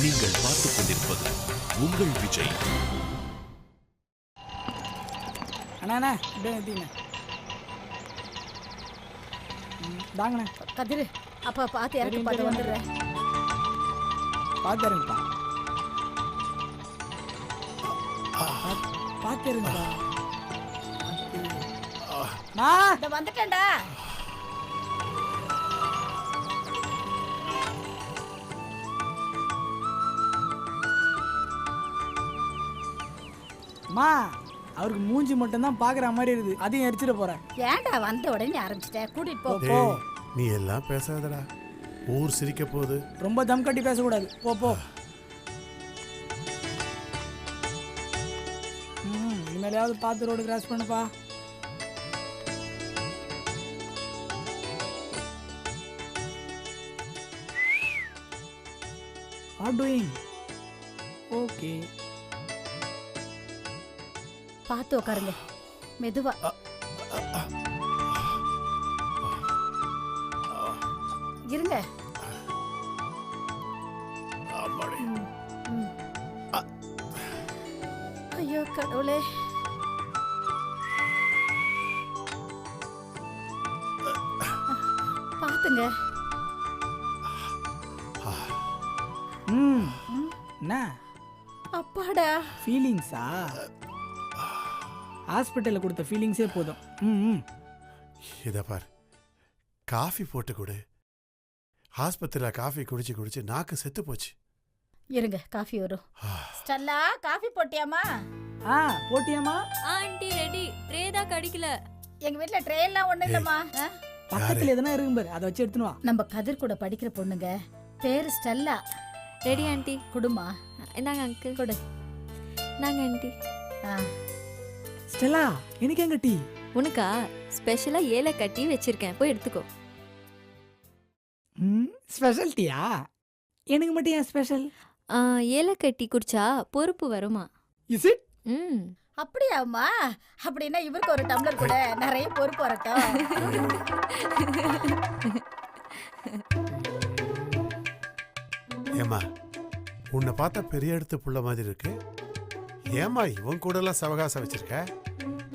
நீங்கள் பார்த்துக் கொண்டிருப்பது உங்கள் விஜய். அண்ணா அண்ணா அப்படியே நிறுத்திங்கண்ணே ம், தாங்கண்ணே. கதிரு அப்ப பார்த்து இறக்கி பார்த்து வந்துடுறேன். பார்த்துருங்கப்பா பார்த்துருங்கப்பா மா இந்த வந்துட்டேன்டா. மா அவருக்கு மூஞ்சி மட்டும்தான் பார்க்குற மாதிரி இருக்குது. அதையும் எரிச்சிட போகிறேன் ஏன்டா வந்த உடனே ஆரம்பிச்சிட்டேன் கூட்டிட்டு போ. போ டேய் நீ எல்லாம் பேசாதடா. ஊர் சிரிக்க போகுது. ரொம்ப தம் கட்டி பேசக்கூடாது. போ போ. ம் இனிமேலையாவது பார்த்து ரோடு கிராஸ் பண்ணுப்பா. வாட் டூயிங் ஓகே பார்த்து உட்காருங்க மெதுவா. இருங்க. ஐயோ கடவுளே. பாத்துங்க அப்பாடா. ஃபீலிங்ஸா ஹாஸ்பிட்டலில் கொடுத்த ஃபீலிங்ஸே போதும். ம் இத பார். காஃபி போட்டு கொடு. ஆஸ்பத்திரியில் காஃபி குடிச்சு குடிச்சு நாக்கு செத்து போச்சு. இருங்க காஃபி வரும். ஸ்டெல்லா காஃபி போட்டியாமா ஆ போட்டியாமா ஆண்டி ரெடி. ட்ரே தான் கடிக்கல. எங்க வீட்ல ட்ரே எல்லாம் ஒண்ணு இல்லம்மா. ஆ? பக்கத்தில் எதனா இருக்கும் பாரு அதை வச்சு எடுத்துன்னு வா. நம்ம கதிர் கூட படிக்கிற பொண்ணுங்க பேரு ஸ்டெல்லா. Ready aunty. குடுமா இந்தாங்க அங்கிள் கொடு. நாங்க ஆண்டி ஆ, ஸ்டெல்லா எனக்கு எங்க டீ? உனக்கா? ஸ்பெஷலா ஏலை கட்டி வச்சிருக்கேன். போய் எடுத்துக்கோ. ம் ஸ்பெஷல் டீயா? எனக்கு மட்டும் ஏன் ஸ்பெஷல்? ஆ, ஏலை கட்டி குடிச்சா பொறுப்பு வருமா? இஸ் இட் ம். அப்படியாம்மா. அப்படின்னா இவருக்கு ஒரு டம்ளர் கூட நிறைய பொறுப்பு வரட்டும். ஏமா உன்னை பார்த்தா பெரிய எடுத்து புள்ள மாதிரி இருக்கு. ஏமா இவன் கூட எல்லாம் சவகாசம் வச்சிருக்க?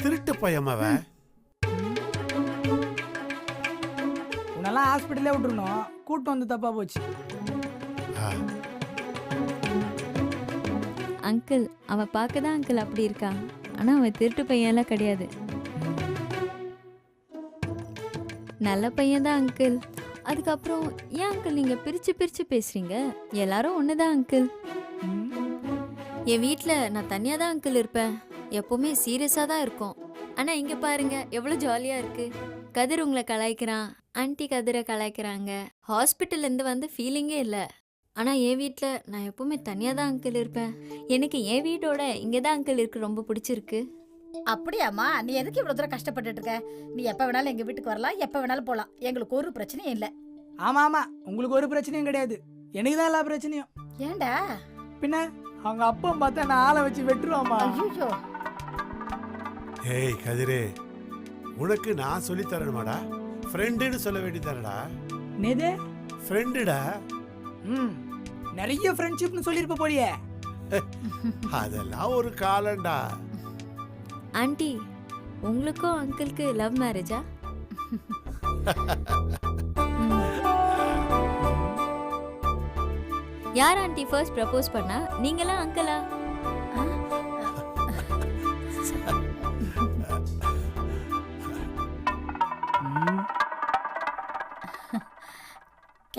திருட்டு பையமாவ உன்னெல்லாம் ஹாஸ்பிட்டலே விட்டுருணும் கூட்டு வந்து தப்பா போச்சு. அங்கிள் அவ பார்க்க தான் அங்கிள் அப்படி இருக்கா? ஆனா அவன் திருட்டு பையன்லாம் கிடையாது. நல்ல பையன் தான் அங்கிள். அதுக்கப்புறம் ஏன் அங்கிள் நீங்க பிரிச்சு பிரிச்சு பேசுறீங்க? எல்லாரும் ஒண்ணுதான் அங்கிள். ம், என் வீட்டில் நான் தனியாக தான் அங்கிள் இருப்பேன். எப்போவுமே சீரியஸாக தான் இருக்கும். ஆனால் இங்கே பாருங்க எவ்வளோ ஜாலியாக இருக்கு. கதிர் உங்களை கலாய்க்கிறான். ஆன்ட்டி கதிரை கலாய்க்கிறாங்க. ஹாஸ்பிட்டல்லேருந்து வந்து ஃபீலிங்கே இல்லை. ஆனால் என் வீட்டில் நான் எப்போவுமே தனியாக தான் அங்கிள் இருப்பேன். எனக்கு என் வீட்டோட இங்கே தான் அங்கிள் இருக்கு ரொம்ப பிடிச்சிருக்கு. அப்படியாம்மா? நீ எதுக்கு இவ்வளவு தூரம் கஷ்டப்பட்டுட்டு இருக்க? நீ எப்ப வேணாலும் எங்க வீட்டுக்கு வரலாம் எப்ப வேணாலும் போலாம். எங்களுக்கு ஒரு பிரச்சனையும் இல்ல. ஆமா ஆமா. உங்களுக்கு ஒரு பிரச்சனையும் கிடையாது. எனக்கு தான் எல்லா பிரச்சனையும். ஏன்டா பின்ன அவங்க அப்பா பார்த்தா நான் ஆளை வச்சு வெட்டுருவாமா ஐயோ ஏய் கதிரே உனக்கு நான் சொல்லி தரணுமாடா? ஃப்ரெண்டுன்னு சொல்ல வேண்டியதானடா நேதே ஃப்ரெண்டுடா ம் நிறைய ஃப்ரெண்ட்ஷிப்னு சொல்லியிருப்ப போலியே. அதெல்லாம் ஒரு காலம்டா. ஆன்ட்டி உங்களுக்கும் அங்கிளுக்கு லவ் மேரேஜா யார் ஆண்டி ஃபர்ஸ்ட் ப்ரப்போஸ் பண்ணா? நீங்களா அங்கிளா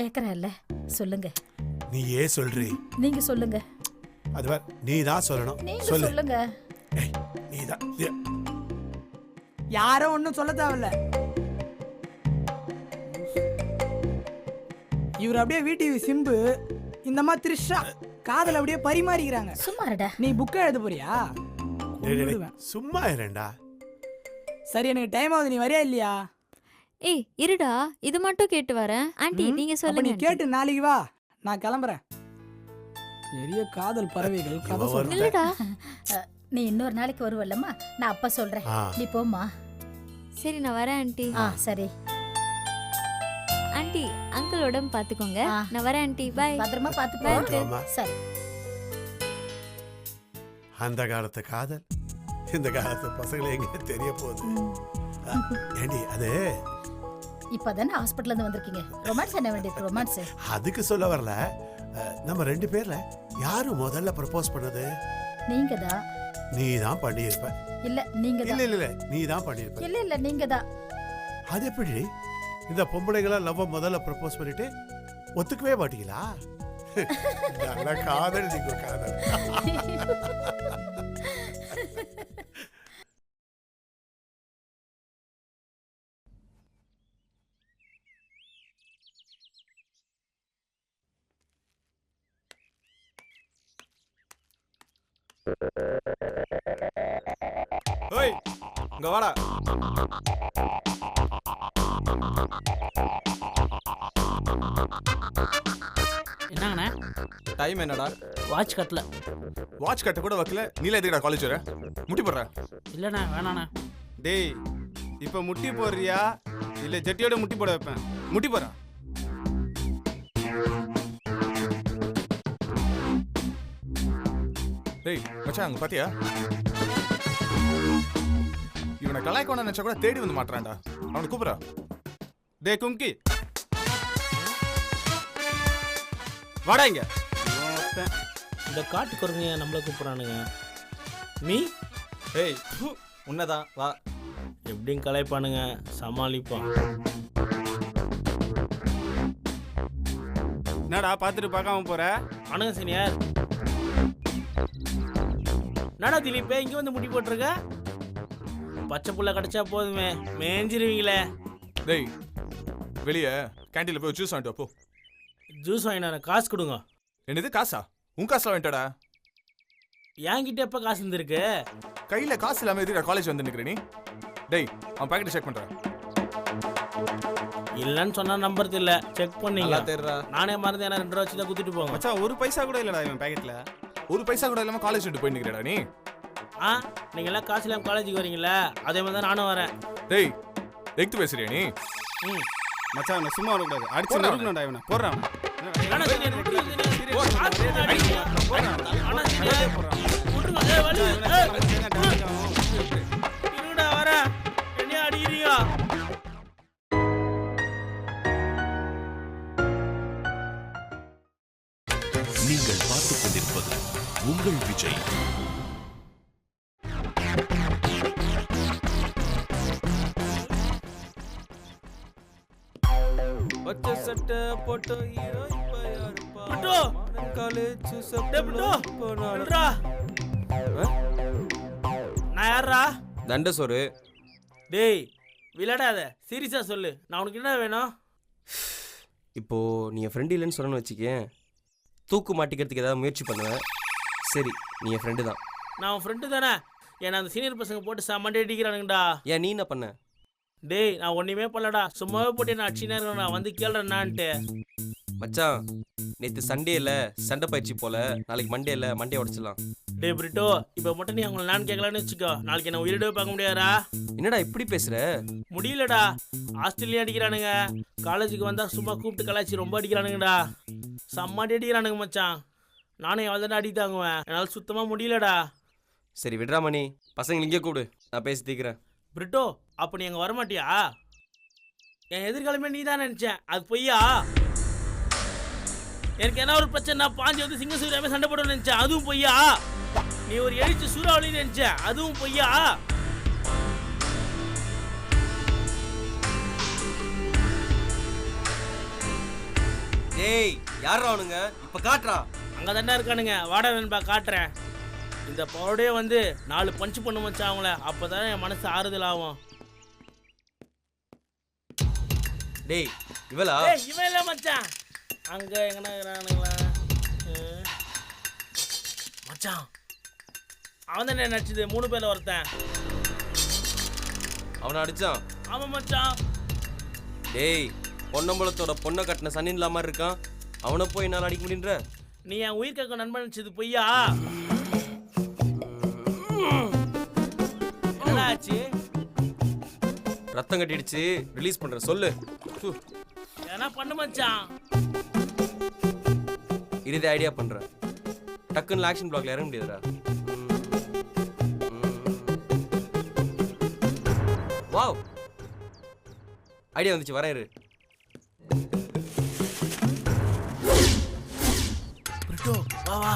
கேக்குறேன்ல சொல்லுங்க. நீ ஏன் சொல்றி? நீங்க சொல்லுங்க. அது வேற நீ தான் சொல்லணும். நீங்க சொல்லு. சொல்லுங்க. நீ தான். யாரும் ஒன்றும் சொல்ல தேவையில்ல. இவர் அப்படியே வீட்டு சிம்பு இந்த மாதிரி த்ரிஷா காதல் அப்படியே பரிமாறிக்கிறாங்க. சும்மா இருடா. நீ புக்கை எழுத போறியா. சும்மா இருடா. சரி எனக்கு டைம் ஆகுது. நீ வரியா இல்லையா? ஏய் இருடா. இது மட்டும் கேட்டு வரேன். ஆண்டி ம், நீங்க அப்ப சொல்லுங்க நீ. கேட்டு நாளைக்கு வா. நான் கிளம்புறேன். பெரிய காதல் பறவைகள் கதை இவ இல்லடா. நீ இன்னொரு நாளைக்கு வருவல்லம்மா? நான் அப்ப சொல்றேன். ஆ. நீ போம்மா. சரி நான் வரேன் ஆண்டி. ஆ சரி. ஆண்டி அங்கிள் உடம்பு பாத்துக்கோங்க. ஆ. நான் வரேன் ஆண்டி. பாய். பத்திரமா பாத்து போ ஆமா. சரி. அந்த காலத்து காதல் இந்த காலத்து பசங்களை எங்க தெரிய போகுது? ஏண்டி அது இப்பதானே ஹாஸ்பிட்டல்ல இருந்து வந்திருக்கீங்க? ரொமான்ஸ் என்ன வேண்டியிருக்கு ரொமான்ஸ் அதுக்கு சொல்ல வரல. நம்ம ரெண்டு பேர்ல யாரு முதல்ல ப்ரப்போஸ் பண்ணது? நீங்க தான் நீ தான் பண்ணியிருப்ப. இல்ல நீங்க இல்ல இல்ல இல்ல நீ தான் பண்ணியிருப்ப. இல்ல இல்ல நீங்க தான் அது எப்படி? இந்த பொம்பளைங்களா லவ் முதல்ல ப்ரப்போஸ் பண்ணிட்டு ஒத்துக்கவே மாட்டீங்களா? நல்ல காதல் நீங்க காதல். இங்க வாடா. என்னங்கண்ணே? டைம் என்னடா? வாட்ச் கட்டல. வாட்ச் கட்ட கூட வைக்கல. நீல எதுக்குடா காலேஜ் வர? முட்டி போடுற. இல்லைண்ணே வேணாண்ணே. டேய் இப்ப முட்டி போடுறியா? இல்ல ஜட்டியோட முட்டி போட வைப்பேன். முட்டி போறா டேய் மச்சான் அங்க பாத்தியா? இவனை கலாய்க்கணும் நினைச்சா கூட தேடி வந்து மாட்டான்டா அவனை கூப்பிடுறா. டேய் கும்கி. வாடா இங்க. இந்த காட்டு குரங்க நம்மளை கூப்பிட்றானுங்க. மீ ஏய் உன்னதான் வா. எப்படியும் கலாய்ப்பானுங்க. சமாளிப்பான் என்னடா பாத்துட்டு பார்க்காம போற? வணங்க சீனியர். என்னடா திலீப்பே இங்கே வந்து முடி போட்டிருக்க? பச்சை புள்ள கிடைச்சா போதுமே. மேஞ்சிருவீங்களே. டேய் வெளியே கேண்டீன்ல போய் ஜூஸ் வாங்கிட்டு வா, போ. ஜூஸ் வாங்கினா காசு கொடுங்க. என்னது காசா? உன் காசுல வாங்கிட்டடா. என்கிட்ட எப்போ காசு இருந்திருக்கு? கையில காசு இல்லாம எதுக்கு காலேஜ் வந்து நிக்கிற நீ? டேய் அவன் பாக்கெட் செக் பண்றேன் இல்லைன்னு சொன்னா நம்புறது இல்ல. செக் பண்ணீங்க. தெரிறா நானே மறந்து என்ன ரெண்டு ரூபா வச்சு தான் குத்திட்டு போங்க மச்சான் ஒரு பைசா கூட இல்லடா இவன் பாக்கெட்ல ஒரு பைசா கூட இல்லாம காலேஜ் விட்டு போய் நிக்கிறடா நீ? ஆ நீங்க எல்லாம் காசு இல்லாம காலேஜுக்கு வரீங்களா அதே மாதிரி தான் நானும் வரேன் டேய் எக்து பேசுறியா நீ ம் மச்சான் இவனை சும்மா வரக்கூடாது அடிச்சு போடா நொறுக்கணும்டா இவனை போடுறான் அண்ணா, சீனியர், அடிங்க. அண்ணா, சீனியர், விட்டுருங்க. சட்டை போட்டு ஹீரோ இப்ப யாருப்பா? பிட்டு. காலேஜ் பிட்டு. விட்றா. நான் யார்ரா தண்ட சோறு. டேய் விளையாடாத. சீரியஸா சொல்லு. நான் உனக்கு என்ன வேணும்? இப்போ நீ என் ஃப்ரெண்டு இல்லைன்னு சொல்லணும்னு வச்சுக்கேன். தூக்கு மாட்டிக்கிறதுக்கு ஏதாவது முயற்சி பண்ணுவேன் சரி நீ என் ஃப்ரெண்டு தான். நான் உன் ஃப்ரெண்டு தானே. ஏன்னா அந்த சீனியர் பசங்க போட்டு சமண்டே அடிக்கிறானுங்கடா. ஏன் நீ என்ன பண்ண? டேய் நான் ஒண்ணுமே பண்ணலடா. சும்மாவே போட்டு நான் அடிச்சுனே இருக்கேன் வந்து கேளுறேன்னான்ட்டு. மச்சான் நேற்று சண்டேல சண்டை பயிற்சி போல நாளைக்கு மண்டேல மண்டே உடச்சிடலாம். டேய் பிரிட்டோ இப்போ மட்டும் நீ அவங்கள நான் கேட்கலான்னு வச்சுக்கோ. நாளைக்கு என்ன உயிரிடவே பார்க்க முடியாதா என்னடா இப்படி பேசுற? முடியலடா. ஆஸ்திரேலியா அடிக்கிறானுங்க. காலேஜுக்கு வந்தா சும்மா கூப்பிட்டு கலாச்சி ரொம்ப அடிக்கிறானுங்கடா. செம்மாடி அடிக்கிறானுங்க மச்சான். நானே அவள் தானே அடி தாங்குவேன் என்னால் சுத்தமாக முடியலடா. சரி விடுறா மணி. பசங்க இங்கே கூப்பிடு. நான் பேசி தீக்கிறேன். பிரிட்டோ அப்போ நீ அங்கே வரமாட்டியா? என் எதிர்காலமே நீ தான் நினச்சேன். அது பொய்யா? எனக்கு என்ன ஒரு பிரச்சனை நான் பாஞ்சு வந்து சிங்க சூர்யாமே சண்டை போட நினச்சேன். அதுவும் பொய்யா? நீ ஒரு எழுச்சி சூறாவளி நினச்சேன். அதுவும் பொய்யா? டேய் யாரா அவனுங்க? இப்போ காட்டுறா. அங்கே தானே இருக்கானுங்க. வாடா நண்பா காட்டுறேன். இந்த பவுடே வந்து நாலு பஞ்சு பண்ண மச்சான் அவங்கள. அப்போ தான் என் மனசு ஆறுதல் ஆகும் டேய் இவளா? ஏய், இவன் இல்லை மச்சான். அங்கே எங்கன்னா இருக்கிறானுங்களா. மச்சான் அவன் தானே நடிச்சது. மூணு பேர்ல ஒருத்தன். அவனை அடிச்சான். ஆமாம் மச்சான். டேய் பொன்னம்பலத்தோட பொண்ணை கட்டின சன்னின்லா மாதிரி இருக்கான். அவனை போய் என்னால் அடிக்க முடியுன்ற? நீ என் உயிர் கேட்க நண்பன் நினச்சது பொய்யா? என்னடா ஆச்சு ரத்தம் கட்டிடுச்சு. ரிலீஸ் பண்ற சொல்லு. ஏன்னா பண்ணு மச்சான்? இதே ஐடியா பண்ணுறேன் டக்குன்னு ஆக்ஷன் பிளாக்ல இறங்க முடியாதுடா. வாவ் ஐடியா வந்துச்சு பிரிட்டோ வா வா.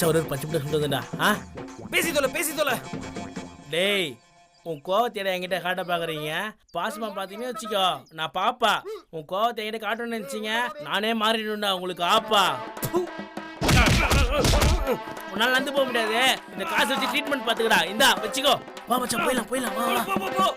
மச்சான் ஒரு பச்சை பிள்ளை சொல்றதுடா ஆ? பேசி தொலை பேசி தொலை. டேய் உன் கோவத்தை என்கிட்ட காட்ட பாக்குறீங்க? பாசமா பாத்தீங்கன்னு வச்சுக்கோ. நான் பாப்பா. உன் கோவத்தை என்கிட்ட காட்டணும்னு நினைச்சீங்க. நானே மாறிடும்டா உங்களுக்கு ஆப்பா. உன்னால நடந்து போக முடியாது. இந்த காசு வச்சு ட்ரீட்மெண்ட் பாத்துக்கடா. இந்தா வச்சுக்கோ. வா மச்சான் போயிடலாம் போயிடலாம் வா வா.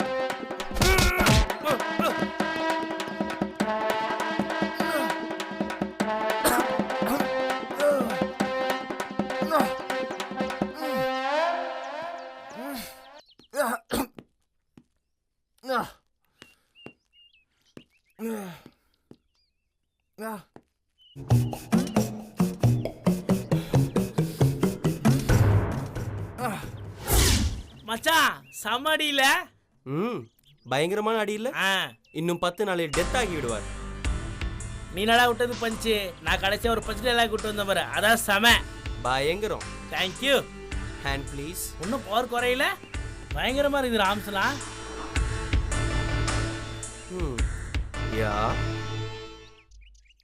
சமடியில ம் பயங்கரமான அடி இல்ல ஆ இன்னும் பத்து நாளில் டெத் ஆகி விடுவார் நீ நல்லா விட்டது பஞ்சு நான் கடைசியா ஒரு பஞ்சு எல்லாம் கூட்டு வந்த பாரு அதான் செம பயங்கரம் தேங்க்யூ ஹேண்ட் ப்ளீஸ் ஒன்றும் போர் குறையில பயங்கரமா இருக்குது ராம்ஸ்லாம் ம் யா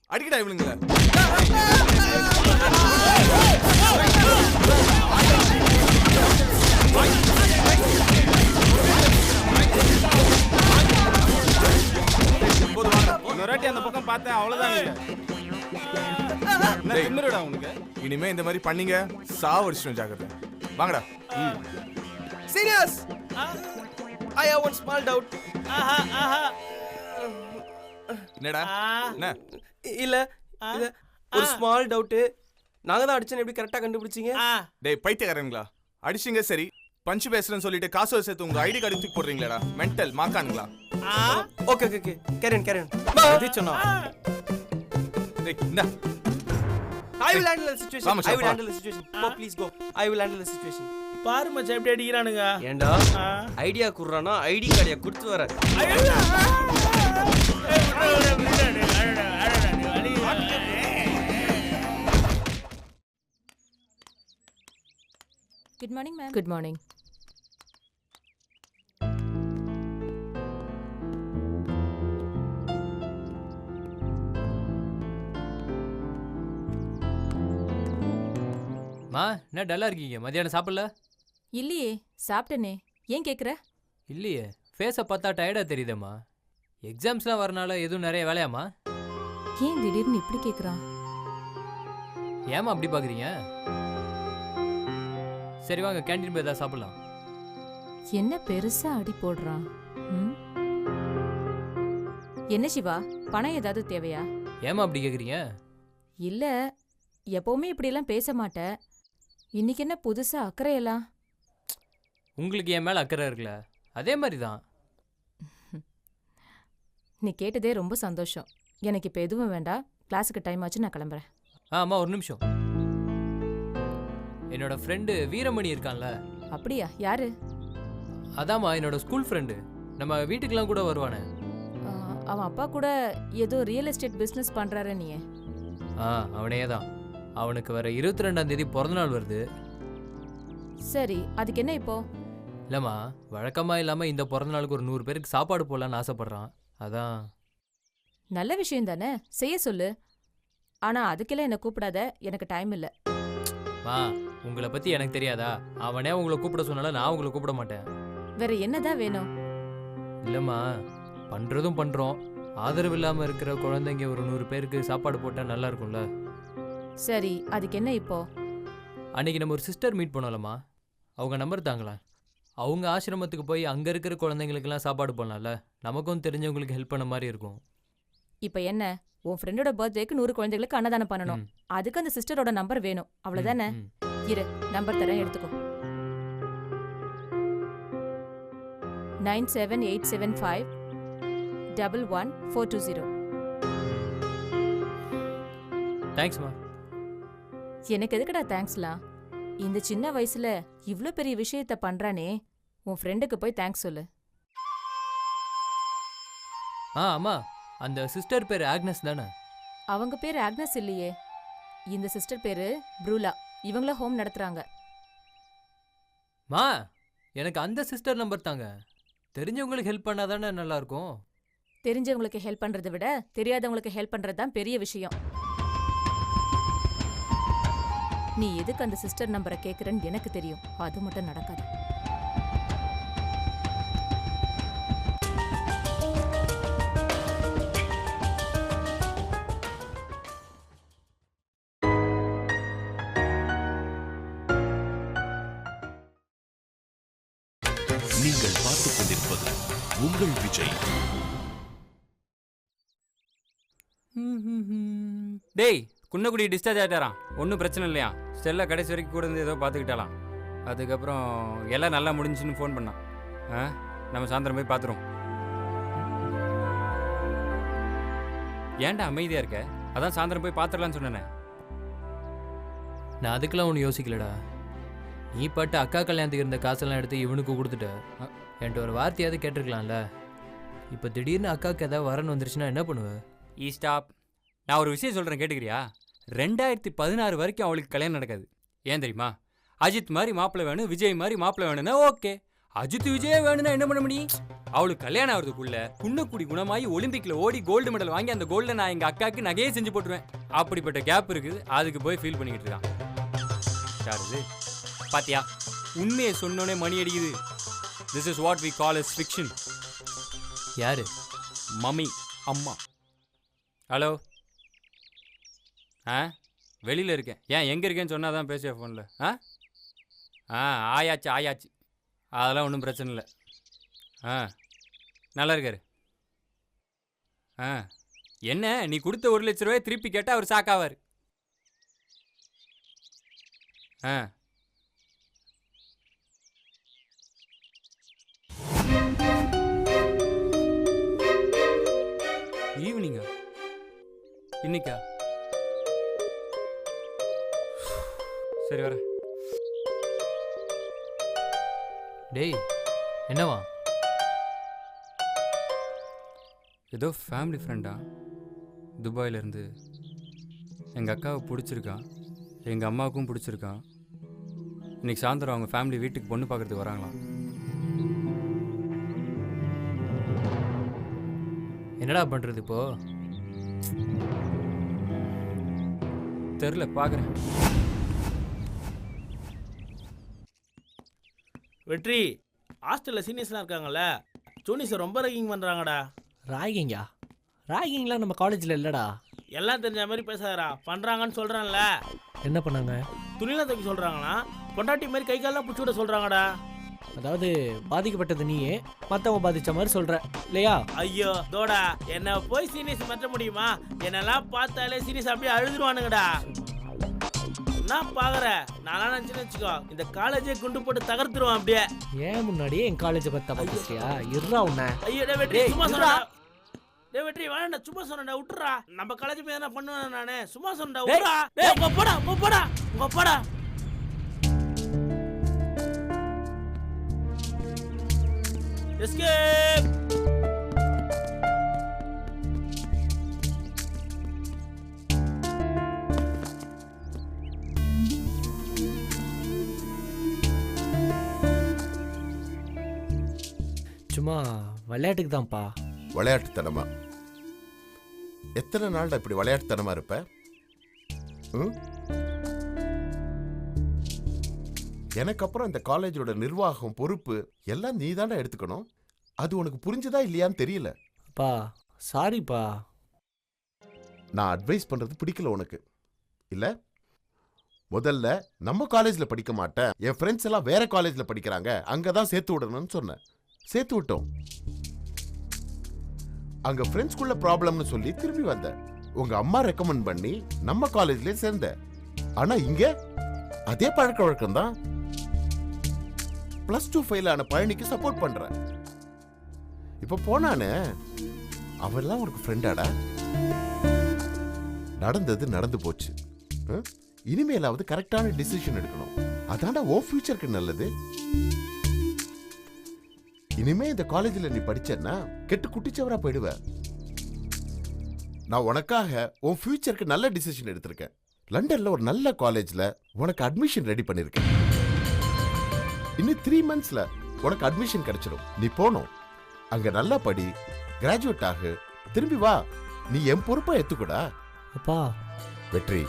அடிக்கடா இவனுங்கள வாட்டி அந்த பக்கம் பார்த்தேன் அவ்வளவுதான். திமிருடா உனக்கு? இனிமே இந்த மாதிரி பண்ணீங்க சாவடிச்சிடும் ஜாக்கிரதை. வாங்கடா. Serious I have one small doubt ஆஹா ஆஹா. என்னடா. என்ன? இல்ல இல்ல ஒரு ஸ்மால் டவுட் நாங்க தான் அடிச்சேன்னு எப்படி கரெக்டா கண்டுபிடிச்சீங்க? டேய் பைத்தியக்காரங்களா? அடிச்சிங்க சரி. பஞ்சு பேசுறேன்னு சொல்லிட்டு காசு சேர்த்து உங்க ஐடி கார்டு தூக்கி போடுறீங்களாடா. மென்டல் மாக்கானுங்களா? ஆ ஓகே ஓகே ஓகே கேரன் கேரன் எது சொன்னா டேய் இந்தா I will handle the situation ஆமா, I will. Handle the situation please go I will handle the situation பாரு மச்சான் எப்படி அடிக்கிறானுங்க ஏண்டா. ஐடியா குடுறானா ஐடி கார்டையா கொடுத்து வர good morning ma'am good morning மா என்ன டல்லா இருக்கீங்க? மதியானம் சாப்பிடல? இல்லையே சாப்பிட்டனே. ஏன் கேக்குற? இல்லையே ஃபேஸை பார்த்தா டயர்டா தெரியுதேம்மா. எக்ஸாம்ஸ்லாம் வரனால எதுவும் நிறைய வேலையாம்மா? ஏன் திடீர்னு இப்படி கேக்குறான்? ஏம்மா அப்படி பார்க்குறீங்க சரி வாங்க கேண்டீன் போய் ஏதாவது சாப்பிடலாம். என்ன பெருசா அடி போடுறான்? ம்? என்ன சிவா பணம் ஏதாவது தேவையா? ஏம்மா அப்படி கேட்குறீங்க இல்ல எப்பவுமே இப்படியெல்லாம் பேச மாட்ட இன்னைக்கு என்ன புதுசா அக்கறையெல்லாம் உங்களுக்கு என் மேலே அக்கறை இருக்குல்ல? அதே மாதிரி தான் நீ கேட்டதே ரொம்ப சந்தோஷம். எனக்கு இப்போ எதுவும் வேண்டாம். கிளாஸுக்கு டைம் ஆச்சு நான் கிளம்புறேன். ஆ அம்மா ஒரு நிமிஷம். என்னோட ஃப்ரெண்டு வீரமணி இருக்கான்ல? அப்படியா? யாரு? அதாம்மா என்னோட ஸ்கூல் ஃப்ரெண்டு நம்ம வீட்டுக்கெல்லாம் கூட வருவானே. ஆ, அவன் அப்பா கூட ஏதோ ரியல் எஸ்டேட் பிஸ்னஸ் பண்றாரு நீ ஆ அவனே தான். அவனுக்கு வர இருபத்தி ரெண்டாம் தேதி பிறந்தநாள் வருது. சரி அதுக்கு என்ன இப்போ? இல்லைம்மா வழக்கமாக இல்லாமல் இந்த பிறந்தநாளுக்கு ஒரு நூறு பேருக்கு சாப்பாடு போடலான்னு ஆசைப்பட்றான். அதான். நல்ல விஷயம் தானே? செய்ய சொல்லு. ஆனா அதுக்கெல்லாம் என்ன கூப்பிடாத. எனக்கு டைம் இல்ல. மா உங்களை பற்றி எனக்கு தெரியாதா? அவனே உங்களை கூப்பிட சொன்னால நான் உங்களை கூப்பிட மாட்டேன். வேற என்னதான் வேணும்? இல்லைம்மா பண்ணுறதும் பண்ணுறோம் ஆதரவு இல்லாமல் இருக்கிற குழந்தைங்க ஒரு நூறு பேருக்கு சாப்பாடு போட்டால் நல்லா இருக்கும்ல? சரி அதுக்கு என்ன இப்போ? அன்னைக்கு நம்ம ஒரு சிஸ்டர் மீட் பண்ணோம்லம்மா. அவங்க நம்பர் தாங்களா? அவங்க ஆசிரமத்துக்கு போய் அங்கே இருக்கிற குழந்தைங்களுக்கெல்லாம் சாப்பாடு போடலாம்ல. நமக்கும் தெரிஞ்சவங்களுக்கு ஹெல்ப் பண்ண மாதிரி இருக்கும். இப்போ என்ன? உன் ஃப்ரெண்டோட பர்த்டேக்கு நூறு குழந்தைகளுக்கு அன்னதானம் பண்ணணும். அதுக்கு அந்த சிஸ்டரோட நம்பர் வேணும். ம். இரு நம்பர் தரேன் எடுத்துக்கோ. Nine seven eight seven five double one four two zero. தேங்க்ஸ்மா எனக்கு எதுக்குடா தேங்க்ஸ்லாம் இந்த சின்ன வயசுல இவ்ளோ பெரிய விஷயத்த பண்றானே உன் ஃப்ரெண்டுக்கு போய் தேங்க்ஸ் சொல்லு. ஆ அம்மா அந்த சிஸ்டர் பேர் ஆக்னஸ் தானே? அவங்க பேர் ஆக்னஸ் இல்லையே. இந்த சிஸ்டர் பேரு ப்ரூலா. இவங்கள ஹோம் நடத்துறாங்க. மா எனக்கு அந்த சிஸ்டர் நம்பர் தாங்க. தெரிஞ்சவங்களுக்கு ஹெல்ப் பண்ணாதானே நல்லா இருக்கும் தெரிஞ்சவங்களுக்கு ஹெல்ப் பண்றதை விட தெரியாதவங்களுக்கு ஹெல்ப் பண்றது தான் பெரிய விஷயம். நீ எதுக்கு அந்த சிஸ்டர் நம்பரை கேக்குறன்னு எனக்கு தெரியும். அது மட்டும் நடக்காது. நீங்கள் பார்த்துக் கொண்டிருப்பது உங்கள் விஜய். டேய் குன்னக்குடி டிஸ்சார்ஜ் ஆகிட்டாராம் ஒன்றும் பிரச்சனை இல்லையா? ஸ்டெல்லா கடைசி வரைக்கும் கூட இருந்து ஏதோ பார்த்துக்கிட்டாலாம் அதுக்கப்புறம் எல்லாம் நல்லா முடிஞ்சுன்னு ஃபோன் பண்ணான் ஆ? நம்ம சாயந்தரம் போய் பார்த்துருவோம் ஏன்டா அமைதியாக இருக்க? அதான் சாயந்தரம் போய் பார்த்துடலான்னு சொன்னேனே. நான் அதுக்கெல்லாம் ஒன்றும் யோசிக்கலடா. நீ பட்டு அக்கா கல்யாணத்துக்கு இருந்த காசெல்லாம் எடுத்து இவனுக்கு கொடுத்துட்ட. என்கிட்ட ஒரு வார்த்தையாவது கேட்டிருக்கலாம்ல. இப்போ திடீர்னு அக்காவுக்கு ஏதாவது வரன்னு வந்துருச்சுன்னா என்ன பண்ணுவ? ஈ ஸ்டாப் நான் ஒரு விஷயம் சொல்கிறேன் கேட்டுக்கிறியா? ரெண்டாயிரத்தி பதினாறு வரைக்கும் அவளுக்கு கல்யாணம் நடக்காது. ஏன் தெரியுமா? அஜித் மாதிரி மாப்பிள்ளை வேணும் விஜய் மாதிரி மாப்பிள்ளை வேணும்னா ஓகே. அஜித் விஜய் வேணும்னா என்ன பண்ண முடியும்? அவளுக்கு கல்யாணம் ஆகிறதுக்குள்ள குன்னக்குடி குணமாயி ஒலிம்பிக்ல ஓடி கோல்டு மெடல் வாங்கி அந்த கோல்டை நான் எங்கள் அக்காவுக்கு நகையே செஞ்சு போட்டுருவேன். அப்படிப்பட்ட கேப் இருக்குது. அதுக்கு போய் ஃபீல் பண்ணிக்கிட்டு இருக்கான். யார் இது? பாத்தியா? உண்மையை சொன்னோடனே மணி அடிக்குது. This is what we call is fiction யாரு? மம்மி அம்மா. ஹலோ? ஆ? வெளியில் இருக்கேன். ஏன் எங்கே இருக்கேன்னு சொன்னால் தான் பேசுவேன் ஃபோனில் ஆ? ஆ ஆயாச்சு ஆயாச்சு. அதெல்லாம் ஒன்றும் பிரச்சனை இல்லை. ஆ நல்லா இருக்காரு. ஆ என்ன நீ கொடுத்த ஒரு லட்ச ரூபாய் திருப்பி கேட்டால் அவர் சாக்காவார் ஆ. ஈவினிங்கா இன்னைக்கா? சரி வரேன் டேய் என்னவா? ஏதோ ஃபேமிலி ஃப்ரெண்டா துபாயிலேருந்து. எங்கள் அக்காவை பிடிச்சிருக்கான் எங்கள் அம்மாவுக்கும் பிடிச்சிருக்கான் இன்னைக்கு சாயந்தரம் அவங்க ஃபேமிலி வீட்டுக்கு பொண்ணு பார்க்கறதுக்கு வராங்களாம். என்னடா பண்ணுறது இப்போ? தெரில பார்க்குறேன் வெற்றி ஹாஸ்டலில் சீனியர்ஸ்லாம் இருக்காங்கல்ல ஜூனியர்ஸை ரொம்ப ரேகிங் பண்ணுறாங்கடா ராகிங்கா ராகிங்லாம் நம்ம காலேஜில் இல்லைடா. எல்லாம் தெரிஞ்ச மாதிரி பேசாதடா பண்ணுறாங்கன்னு சொல்கிறேன்ல என்ன பண்ணாங்க? துணிலாம் தைக்க சொல்கிறாங்களா பொண்டாட்டி மாதிரி கை காலெல்லாம் பிடிச்சி விட சொல்கிறாங்கடா அதாவது பாதிக்கப்பட்டது நீயே மற்றவங்க பாதிச்ச மாதிரி சொல்கிற இல்லையா? ஐயோ தோடா என்ன போய் சீனியர்ஸ் மாற்ற முடியுமா? என்னெல்லாம் பார்த்தாலே சீனியர்ஸ் அப்படியே அழுதுருவானுங்கடா. என்ன பாக்குற நான்லாம் நினச்சுன்னு வச்சுக்கோ இந்த காலேஜே குண்டு போட்டு தகர்த்துருவான் அப்படியே. ஏன் முன்னாடியே என் காலேஜை தப்பா பேசுறியா? இருறா உன்னை. ஐயோ டே வெற்றி டேய், சும்மா இருடா. சொன்னா டே வெற்றி வேணாண்டா சும்மா சொன்னடா விட்டுறா. நம்ம காலேஜ் போய் என்ன பண்ணுவேன் நானு. சும்மா சொன்னடா டேய், விட்டுறா. டேய் உங்க போடா உங்க போடா உங்க போடா. எஸ்கேப் சும்மா விளையாட்டுக்கு தான்ப்பா விளையாட்டுத்தனமா? எத்தனை நாள்டா இப்படி விளையாட்டுத்தனமா இருப்ப? ம்? எனக்கு அப்புறம் இந்த காலேஜோட நிர்வாகம் பொறுப்பு எல்லாம் நீ எடுத்துக்கணும். அது உனக்கு புரிஞ்சுதா இல்லையான்னு தெரியல. அப்பா சாரிப்பா நான் அட்வைஸ் பண்றது பிடிக்கல உனக்கு. இல்ல? முதல்ல நம்ம காலேஜ்ல படிக்க மாட்டேன். என் ஃப்ரெண்ட்ஸ் எல்லாம் வேற காலேஜ்ல படிக்கிறாங்க. அங்கதான் சேர்த்து விடணும்னு சொன்னேன். சேர்த்து விட்டோம். அங்க ஃப்ரெண்ட்ஸ்குள்ள ப்ராப்ளம்னு சொல்லி திரும்பி வந்தேன் உங்க அம்மா ரெக்கமெண்ட் பண்ணி நம்ம காலேஜ்லயே சேர்ந்தேன் ஆனா இங்க அதே பழக்க வழக்கம் தான். பிளஸ் டூ ஃபெயில் ஆன பழனிக்கு சப்போர்ட் பண்றேன் இப்ப போனானே அவெல்லாம் உனக்கு ஃப்ரெண்டாடா நடந்தது நடந்து போச்சு. இனிமேலாவது கரெக்டான டிசிஷன் எடுக்கணும். அதான்டா ஓ ஃபியூச்சருக்கு நல்லது. இனிமே இந்த காலேஜ்ல நீ படிச்சேன்னா கெட்டு குட்டிச்சவரா போயிடுவ. நான் உனக்காக உன் ஃபியூச்சருக்கு நல்ல டிசிஷன் எடுத்திருக்கேன். லண்டன்ல ஒரு நல்ல காலேஜ்ல உனக்கு அட்மிஷன் ரெடி பண்ணிருக்கேன். இன்னும் த்ரீ மந்த்ஸ்ல உனக்கு அட்மிஷன் கிடைச்சிடும் நீ போகணும் அங்க நல்லா படி. கிராஜுவேட் ஆகு. திரும்பி வா. நீ என் பொறுப்பா எத்துக்கூடா அப்பா. வெற்றி.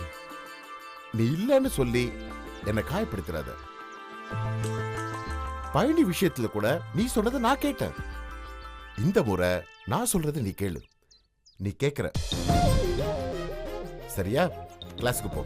நீ இல்லைன்னு சொல்லி என்னை காயப்படுத்துறாத. பழனி விஷயத்துல கூட நீ சொன்னதை நான் கேட்டேன். இந்த முறை நான் சொல்றதை நீ கேளு. நீ கேக்குற. சரியா? கிளாஸுக்கு போ.